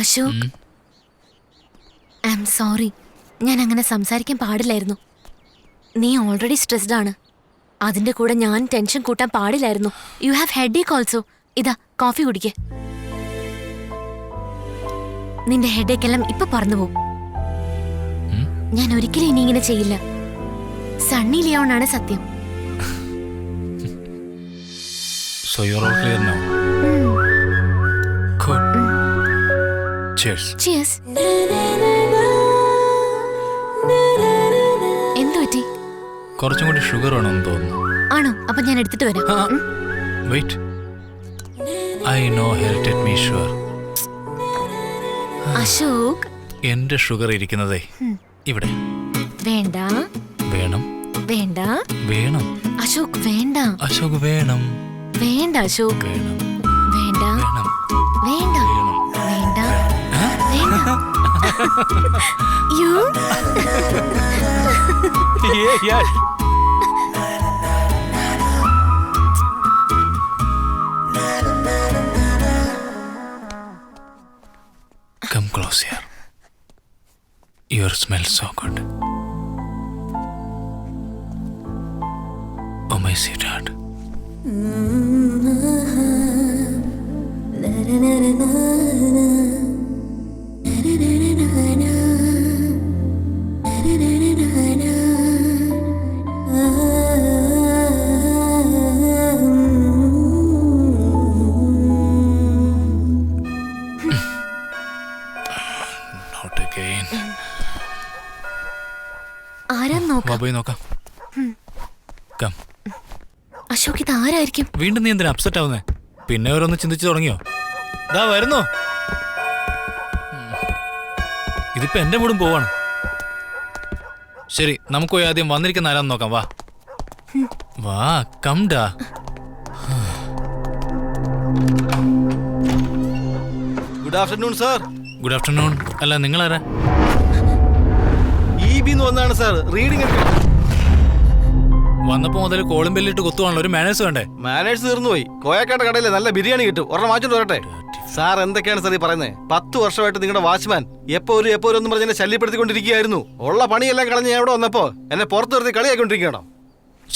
Ashok I am sorry ഞാൻ അങ്ങനെ സംസാരിക്കാൻ പാടില്ലായിരുന്നു നീ ഓൾറെഡി സ്ട്രെസ്ഡ് ആണ് അതിന്റെ കൂടെ ഞാൻ ടെൻഷൻ കൂട്ടാൻ പാടില്ലായിരുന്നു you have headache also ഇതാ കോഫി കുടിക്കേ നിന്റെ ഹെഡ് എല്ലാം ഇപ്പൊ പറന്നു പോകും ഞാൻ ഒരിക്കലും ഇനി ഇങ്ങനെ ചെയ്യില്ല സണ്ണി ലിയോണാണ് സത്യം so you are all clear now cheers cheers എന്തു പറ്റി കുറച്ചും കൂടി ഷുഗർ ആണെന്ന് തോന്നുന്നു ആണോ അപ്പൊ ഞാൻ എടുത്തിട്ട് വരാം വെയിറ്റ് ഐ നോ ഹെൽറ്റഡ് മീ ഷുവർ അശോക് എന്റെ ഷുഗർ ഇരിക്കുന്നതേ ഇവിടെ വേണ്ട വേണം വേണ്ട വേണം അശോക് വേണ്ട അശോക് വേണം വേണ്ട അശോക് വേണം you come close here your smell so good oh my sweetheart നോക്കാം നോക്കാം കം അശോക് ഇത് ആരായിരിക്കും വീണ്ടും നീ എന്തിനാ അപ്സെറ്റ് ആവുന്നേ പിന്നെ ഒന്ന് ചിന്തിച്ചു തുടങ്ങിയോ ദാ വരുന്നു ഇതിപ്പോ എന്റെ മൂടും പോവാണ് ശരി നമുക്ക് പോയി ആദ്യം വന്നിരിക്കുന്ന ആരാന്ന് നോക്കാം വാ വാ come good afternoon sir good afternoon അല്ല നിങ്ങൾ ഇ e ബി എന്ന് വന്നാണ് സാർ റീഡിംഗ് വന്നപ്പോ മുതൽ കോളും ബെല്ലിട്ട് കൊത്തുവാണല്ലോ ഒരു മാനേജ് വേണ്ടേ മാനേജ് തീർന്നു പോയി കോയക്കാട്ട കടയിലെ നല്ല ബിരിയാണി കിട്ടും ഒരെണ്ണം വാങ്ങിച്ചോണ്ട് വരട്ടെ സാർ എന്തൊക്കെയാണ് സാർ ഈ പറയുന്നത് പത്ത് വർഷമായിട്ട് നിങ്ങളുടെ വാച്ച്മാൻ എപ്പോ ഒരു എപ്പോ ഒരു ഒന്നും പറഞ്ഞ് ശല്യപ്പെടുത്തിക്കൊണ്ടിരിക്കുകയായിരുന്നു ഉള്ള പണിയെല്ലാം കളഞ്ഞ് ഞാൻ ഇവിടെ വന്നപ്പോ എന്നെ പുറത്ത് നിർത്തി കളിയാക്കൊണ്ടിരിക്കുകയാണോ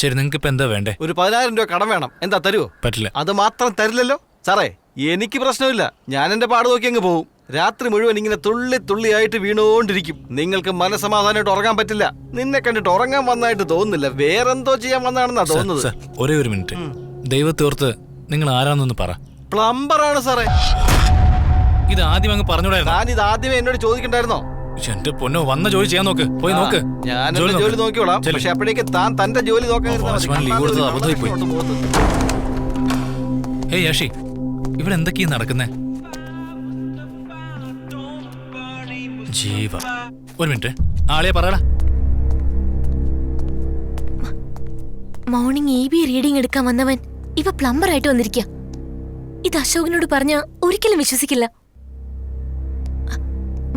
ശരി നിങ്ങൾക്ക് ഇപ്പൊ എന്താ വേണ്ടേ ഒരു പതിനായിരം രൂപ കടം വേണം എന്താ തരുമോ പറ്റില്ല അത് മാത്രം തരില്ലല്ലോ സാറേ എനിക്ക് പ്രശ്നമില്ല ഞാൻ എന്റെ പാട് നോക്കി അങ്ങ് പോവും രാത്രി മുഴുവൻ ഇങ്ങനെ തുള്ളി തുള്ളിയായിട്ട് വീണുകൊണ്ടിരിക്കും നിങ്ങൾക്ക് മനസ്സമാധാനമായിട്ട് ഉറങ്ങാൻ പറ്റില്ല നിന്നെ കണ്ടിട്ട് ഉറങ്ങാൻ വന്നായിട്ട് തോന്നുന്നില്ല വേറെന്തോ ചെയ്യാൻ വന്നാണെന്നാ തോന്നുന്നത് ഒരേ ഒരു മിനിറ്റ് ദൈവത്തോർത്ത് നിങ്ങൾ ആരാന്നൊന്ന് പറ പ്ലംബർ ആണ് സാറേ ഇത് ആദ്യം അങ്ങ് പറഞ്ഞൂടായിരുന്നു ഞാൻ ഇത് ആദ്യമേ എന്നോട് ചോദിക്കണ്ടായിരുന്നോ എന്റെ പൊന്നോ വന്ന ജോലി ചെയ്യാൻ നോക്ക് പോയി നോക്ക് ഞാൻ ജോലി നോക്കിയോളാം പക്ഷെ അപ്പോഴേക്ക് താൻ തന്റെ ജോലി നോക്കാൻ ഏയ് യഷി ഇവിടെ എന്തൊക്കെയാ നടക്കുന്നേ ജീവ ഒരു മിനിറ്റ് ആളിയെ പറയടാ മോർണിംഗ് ഇ ബി റീഡിംഗ് എടുക്കാൻ വന്നവൻ ഇവ പ്ലംബർ ആയിട്ട് വന്നിരിക്കുക ഇത് അശോകിനോട് പറഞ്ഞ ഒരിക്കലും വിശ്വസിക്കില്ല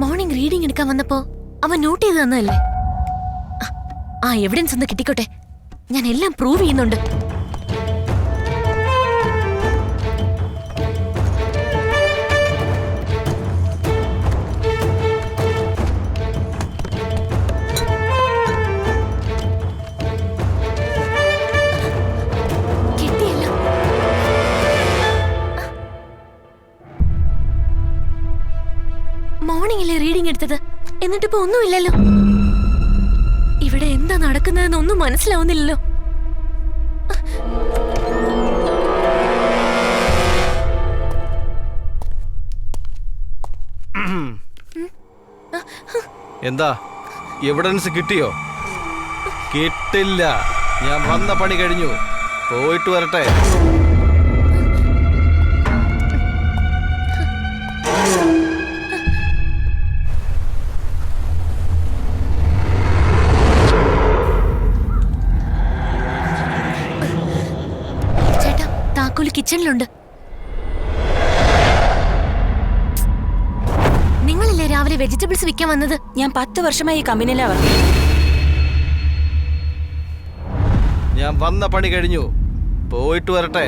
മോർണിംഗ് റീഡിംഗ് എടുക്കാൻ വന്നപ്പോ അവൻ നോട്ട് ചെയ്ത് തന്നതല്ലേ ആ എവിഡൻസ് ഒന്ന് കിട്ടിക്കോട്ടെ ഞാൻ എല്ലാം പ്രൂവ് ചെയ്യുന്നുണ്ട് മോർണിംഗ് റീഡിംഗ് എടുത്തത് ഇപ്പൊ ഒന്നുമില്ലല്ലോ ഇവിടെ എന്താ നടക്കുന്നതെന്ന് ഒന്നും മനസ്സിലാവുന്നില്ലല്ലോ എന്താ എവിഡൻസ് കിട്ടിയോ കിട്ടില്ല ഞാൻ വന്ന പണി കഴിഞ്ഞു പോയിട്ട് വരട്ടെ താക്കോല് കിച്ചണിലുണ്ട് നിങ്ങളില്ലേ രാവിലെ വെജിറ്റബിൾസ് വിൽക്കാൻ വന്നത് ഞാൻ പത്ത് വർഷമായി ഈ കമ്പനിയിലാ വർക്ക് ഞാൻ വന്ന പണി കഴിഞ്ഞു പോയിട്ട് വരട്ടെ